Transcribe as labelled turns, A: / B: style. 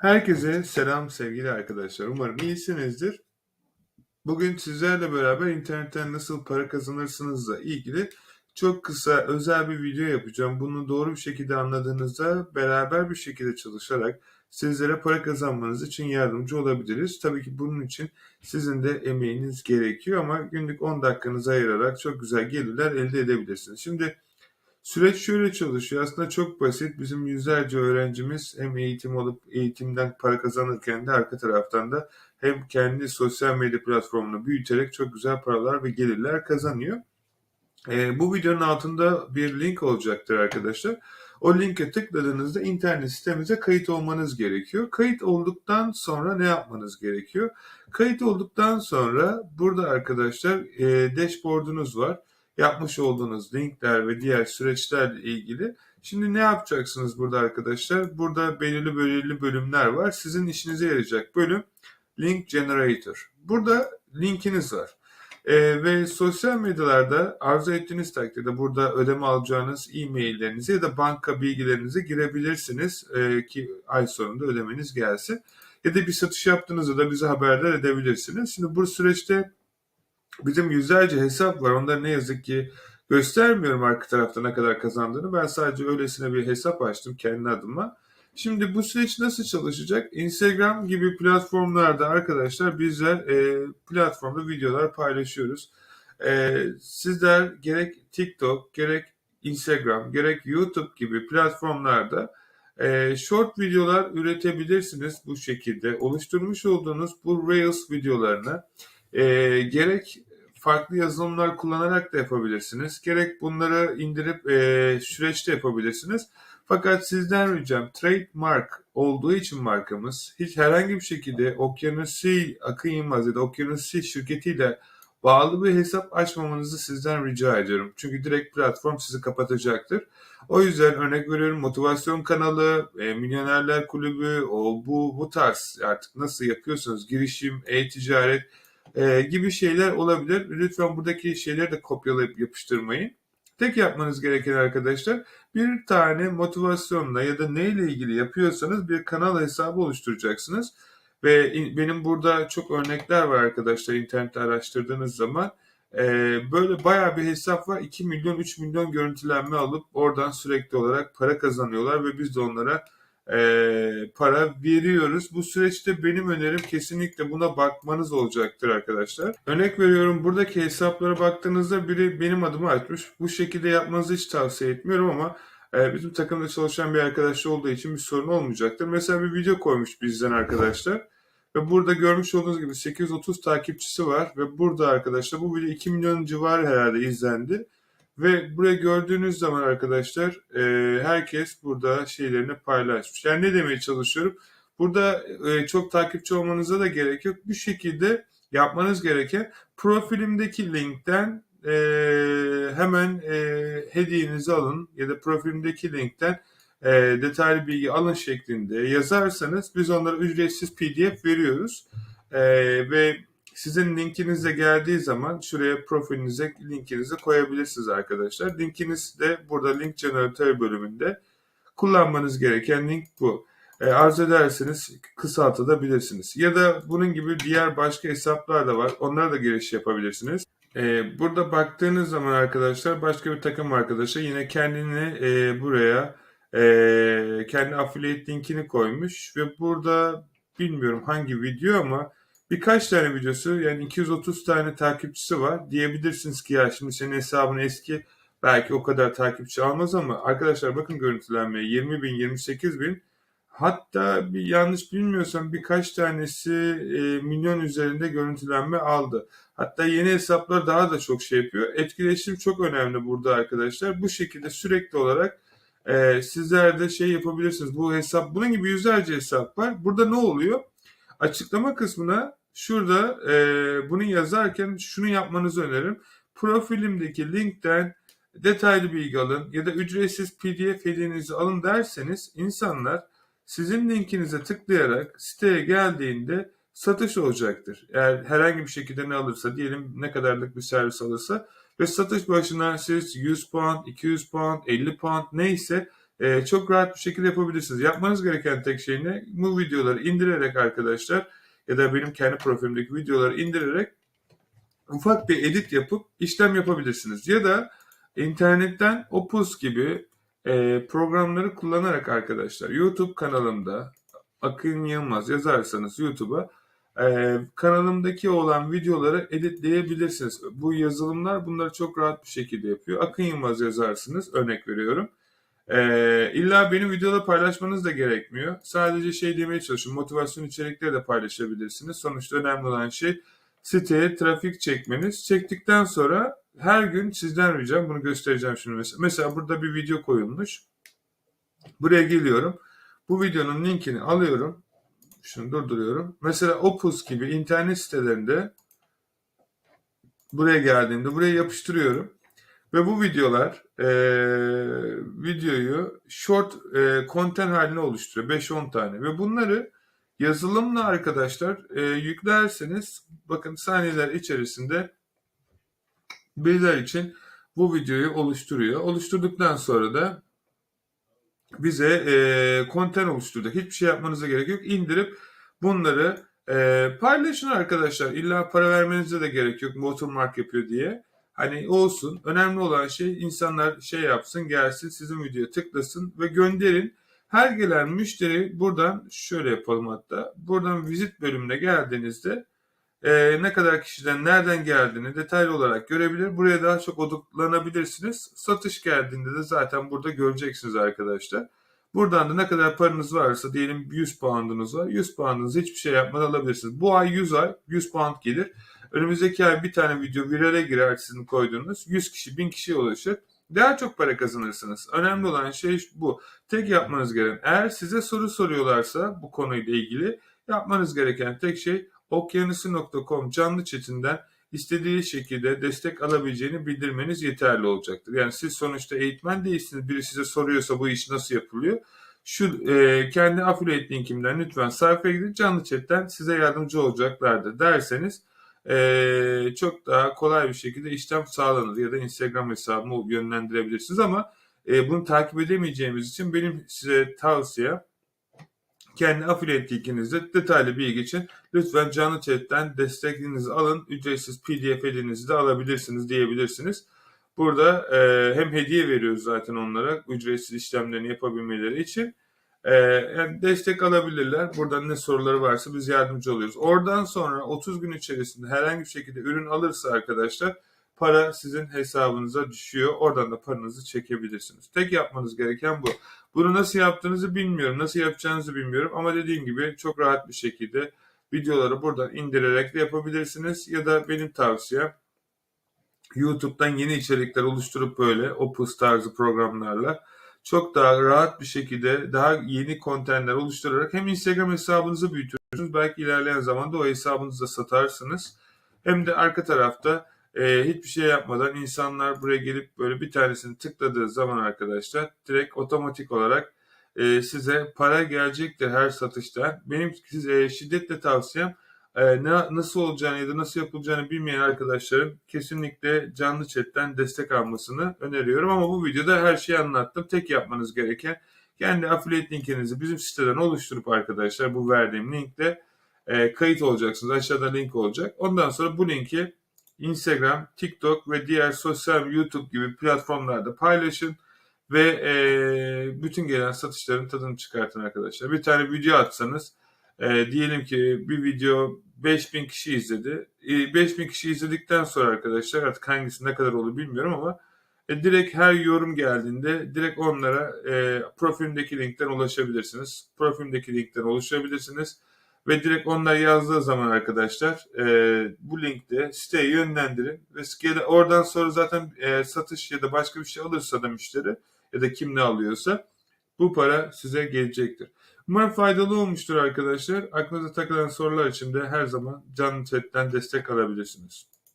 A: Herkese selam sevgili arkadaşlar. Umarım iyisinizdir. Bugün sizlerle beraber internetten nasıl para kazanırsınızla ilgili çok kısa özel bir video yapacağım. Bunu doğru bir şekilde anladığınızda beraber bir şekilde çalışarak sizlere para kazanmanız için yardımcı olabiliriz. Tabii ki bunun için sizin de emeğiniz gerekiyor ama günlük 10 dakikanızı ayırarak çok güzel gelirler elde edebilirsiniz. Şimdi Süreç şöyle çalışıyor. Aslında çok basit. Bizim yüzlerce öğrencimiz hem eğitim alıp eğitimden para kazanırken de arka taraftan da hem kendi sosyal medya platformunu büyüterek çok güzel paralar ve gelirler kazanıyor. Ee, bu videonun altında bir link olacaktır arkadaşlar. O linke tıkladığınızda internet sitemize kayıt olmanız gerekiyor. Kayıt olduktan sonra ne yapmanız gerekiyor? Kayıt olduktan sonra burada arkadaşlar e, dashboard'unuz var yapmış olduğunuz linkler ve diğer süreçlerle ilgili. Şimdi ne yapacaksınız burada arkadaşlar? Burada belirli belirli bölümler var. Sizin işinize yarayacak bölüm Link Generator. Burada linkiniz var. Ee, ve sosyal medyalarda arzu ettiğiniz takdirde burada ödeme alacağınız e-maillerinizi ya da banka bilgilerinizi girebilirsiniz ee, ki ay sonunda ödemeniz gelsin. Ya da bir satış yaptığınızda da bize haberdar edebilirsiniz. Şimdi bu süreçte Bizim yüzlerce hesap var. Onları ne yazık ki göstermiyorum arka tarafta ne kadar kazandığını. Ben sadece öylesine bir hesap açtım kendi adıma. Şimdi bu süreç nasıl çalışacak? Instagram gibi platformlarda arkadaşlar bizler e, platformda videolar paylaşıyoruz. E, sizler gerek TikTok, gerek Instagram, gerek YouTube gibi platformlarda e, short videolar üretebilirsiniz bu şekilde. Oluşturmuş olduğunuz bu Reels videolarını e, gerek farklı yazılımlar kullanarak da yapabilirsiniz. Gerek bunları indirip e, süreçte yapabilirsiniz. Fakat sizden ricam trademark olduğu için markamız hiç herhangi bir şekilde Okyanusi Akın Yılmaz ya da Okyanusi şirketiyle bağlı bir hesap açmamanızı sizden rica ediyorum. Çünkü direkt platform sizi kapatacaktır. O yüzden örnek veriyorum motivasyon kanalı, e, milyonerler kulübü, o bu bu tarz artık nasıl yapıyorsanız girişim, e-ticaret e, gibi şeyler olabilir. Lütfen buradaki şeyleri de kopyalayıp yapıştırmayın. Tek yapmanız gereken arkadaşlar bir tane motivasyonla ya da neyle ilgili yapıyorsanız bir kanal hesabı oluşturacaksınız. Ve benim burada çok örnekler var arkadaşlar internette araştırdığınız zaman. Ee, böyle baya bir hesap var. 2 milyon 3 milyon görüntülenme alıp oradan sürekli olarak para kazanıyorlar ve biz de onlara e, para veriyoruz. Bu süreçte benim önerim kesinlikle buna bakmanız olacaktır arkadaşlar. Örnek veriyorum buradaki hesaplara baktığınızda biri benim adıma açmış. Bu şekilde yapmanızı hiç tavsiye etmiyorum ama e, bizim takımda çalışan bir arkadaş olduğu için bir sorun olmayacaktır. Mesela bir video koymuş bizden arkadaşlar. Ve burada görmüş olduğunuz gibi 830 takipçisi var ve burada arkadaşlar bu video 2 milyon civarı herhalde izlendi. Ve buraya gördüğünüz zaman arkadaşlar e, herkes burada şeylerini paylaşmış. Yani ne demeye çalışıyorum? Burada e, çok takipçi olmanıza da gerek yok. Bir şekilde yapmanız gereken profilimdeki linkten e, hemen e, hediyenizi alın ya da profilimdeki linkten e, detaylı bilgi alın şeklinde yazarsanız biz onlara ücretsiz pdf veriyoruz. E, ve sizin linkiniz geldiği zaman şuraya profilinize linkinizi koyabilirsiniz arkadaşlar. Linkiniz de burada link generatör bölümünde kullanmanız gereken link bu. E, arzu ederseniz kısaltabilirsiniz. Ya da bunun gibi diğer başka hesaplar da var. Onlara da giriş yapabilirsiniz. E, burada baktığınız zaman arkadaşlar başka bir takım arkadaşı yine kendini e, buraya e, kendi affiliate linkini koymuş ve burada bilmiyorum hangi video ama birkaç tane videosu yani 230 tane takipçisi var. Diyebilirsiniz ki ya şimdi senin hesabın eski belki o kadar takipçi almaz ama arkadaşlar bakın görüntülenmeye 20 bin 28 bin hatta bir yanlış bilmiyorsam birkaç tanesi e, milyon üzerinde görüntülenme aldı. Hatta yeni hesaplar daha da çok şey yapıyor. Etkileşim çok önemli burada arkadaşlar. Bu şekilde sürekli olarak e, sizler de şey yapabilirsiniz. Bu hesap bunun gibi yüzlerce hesap var. Burada ne oluyor? Açıklama kısmına şurada e, bunu yazarken şunu yapmanızı öneririm. Profilimdeki linkten detaylı bilgi alın ya da ücretsiz pdf hediyenizi alın derseniz insanlar sizin linkinize tıklayarak siteye geldiğinde satış olacaktır. Eğer herhangi bir şekilde ne alırsa diyelim ne kadarlık bir servis alırsa ve satış başına siz 100 pound, 200 pound, 50 pound neyse e, çok rahat bir şekilde yapabilirsiniz. Yapmanız gereken tek şey ne? Bu videoları indirerek arkadaşlar ya da benim kendi profilimdeki videoları indirerek ufak bir edit yapıp işlem yapabilirsiniz. Ya da internetten Opus gibi e, programları kullanarak arkadaşlar YouTube kanalımda Akın Yılmaz yazarsanız YouTube'a e, kanalımdaki olan videoları editleyebilirsiniz. Bu yazılımlar bunları çok rahat bir şekilde yapıyor. Akın Yılmaz yazarsınız örnek veriyorum. E, illa benim videoda paylaşmanız da gerekmiyor. Sadece şey demeye çalışıyorum. Motivasyon içerikleri de paylaşabilirsiniz. Sonuçta önemli olan şey siteye trafik çekmeniz. Çektikten sonra her gün sizden ricam bunu göstereceğim şimdi mesela. Mesela burada bir video koyulmuş. Buraya geliyorum. Bu videonun linkini alıyorum. Şunu durduruyorum. Mesela Opus gibi internet sitelerinde buraya geldiğimde buraya yapıştırıyorum. Ve bu videolar e, videoyu short e, content haline oluşturuyor. 5-10 tane. Ve bunları yazılımla arkadaşlar e, yüklerseniz bakın saniyeler içerisinde bizler için bu videoyu oluşturuyor. Oluşturduktan sonra da bize e, content oluşturduk. Hiçbir şey yapmanıza gerek yok. İndirip bunları e, paylaşın arkadaşlar. İlla para vermenize de gerek yok. Watermark yapıyor diye. Hani olsun. Önemli olan şey insanlar şey yapsın, gelsin, sizin videoya tıklasın ve gönderin. Her gelen müşteri buradan şöyle yapalım hatta. Buradan vizit bölümüne geldiğinizde e, ne kadar kişiden nereden geldiğini detaylı olarak görebilir. Buraya daha çok odaklanabilirsiniz. Satış geldiğinde de zaten burada göreceksiniz arkadaşlar. Buradan da ne kadar paranız varsa diyelim 100 pound'unuz var. 100 pound'unuz hiçbir şey yapmadan alabilirsiniz. Bu ay 100 ay 100 pound gelir. Önümüzdeki ay bir tane video virale girer sizin koyduğunuz. 100 kişi 1000 kişiye ulaşır. Daha çok para kazanırsınız. Önemli olan şey bu. Tek yapmanız gereken eğer size soru soruyorlarsa bu konuyla ilgili yapmanız gereken tek şey okyanusu.com canlı chatinden istediği şekilde destek alabileceğini bildirmeniz yeterli olacaktır. Yani siz sonuçta eğitmen değilsiniz. Biri size soruyorsa bu iş nasıl yapılıyor? Şu e, kendi affiliate linkimden lütfen sayfaya gidin canlı chatten size yardımcı olacaklardır derseniz e, çok daha kolay bir şekilde işlem sağlanır ya da Instagram hesabımı yönlendirebilirsiniz ama e, bunu takip edemeyeceğimiz için benim size tavsiyem kendi affiliate linkinizde detaylı bilgi için lütfen canlı chatten destekinizi alın. Ücretsiz pdf elinizi de alabilirsiniz diyebilirsiniz. Burada e, hem hediye veriyoruz zaten onlara ücretsiz işlemlerini yapabilmeleri için. E, yani destek alabilirler. Buradan ne soruları varsa biz yardımcı oluyoruz. Oradan sonra 30 gün içerisinde herhangi bir şekilde ürün alırsa arkadaşlar para sizin hesabınıza düşüyor. Oradan da paranızı çekebilirsiniz. Tek yapmanız gereken bu. Bunu nasıl yaptığınızı bilmiyorum. Nasıl yapacağınızı bilmiyorum. Ama dediğim gibi çok rahat bir şekilde videoları buradan indirerek de yapabilirsiniz. Ya da benim tavsiyem YouTube'dan yeni içerikler oluşturup böyle Opus tarzı programlarla çok daha rahat bir şekilde daha yeni kontentler oluşturarak hem Instagram hesabınızı büyütürsünüz. Belki ilerleyen zamanda o hesabınızı da satarsınız. Hem de arka tarafta e, hiçbir şey yapmadan insanlar buraya gelip böyle bir tanesini tıkladığı zaman arkadaşlar direkt otomatik olarak e, size para gelecektir her satıştan. Benim size şiddetle tavsiyem e, ne, nasıl olacağını ya da nasıl yapılacağını bilmeyen arkadaşların kesinlikle canlı chatten destek almasını öneriyorum. Ama bu videoda her şeyi anlattım. Tek yapmanız gereken kendi affiliate linkinizi bizim siteden oluşturup arkadaşlar bu verdiğim linkle e, kayıt olacaksınız. Aşağıda link olacak. Ondan sonra bu linki Instagram, TikTok ve diğer sosyal YouTube gibi platformlarda paylaşın ve e, bütün gelen satışların tadını çıkartın arkadaşlar. Bir tane video atsanız e, diyelim ki bir video 5000 kişi izledi. E, 5000 kişi izledikten sonra arkadaşlar artık hangisi ne kadar olur bilmiyorum ama e, direkt her yorum geldiğinde direkt onlara e, profilimdeki linkten ulaşabilirsiniz. Profilimdeki linkten ulaşabilirsiniz ve direkt onlar yazdığı zaman arkadaşlar e, bu linkte siteye yönlendirin ve oradan sonra zaten e, satış ya da başka bir şey alırsa da müşteri ya da kim ne alıyorsa bu para size gelecektir. Umarım faydalı olmuştur arkadaşlar. Aklınıza takılan sorular için de her zaman canlı chatten destek alabilirsiniz.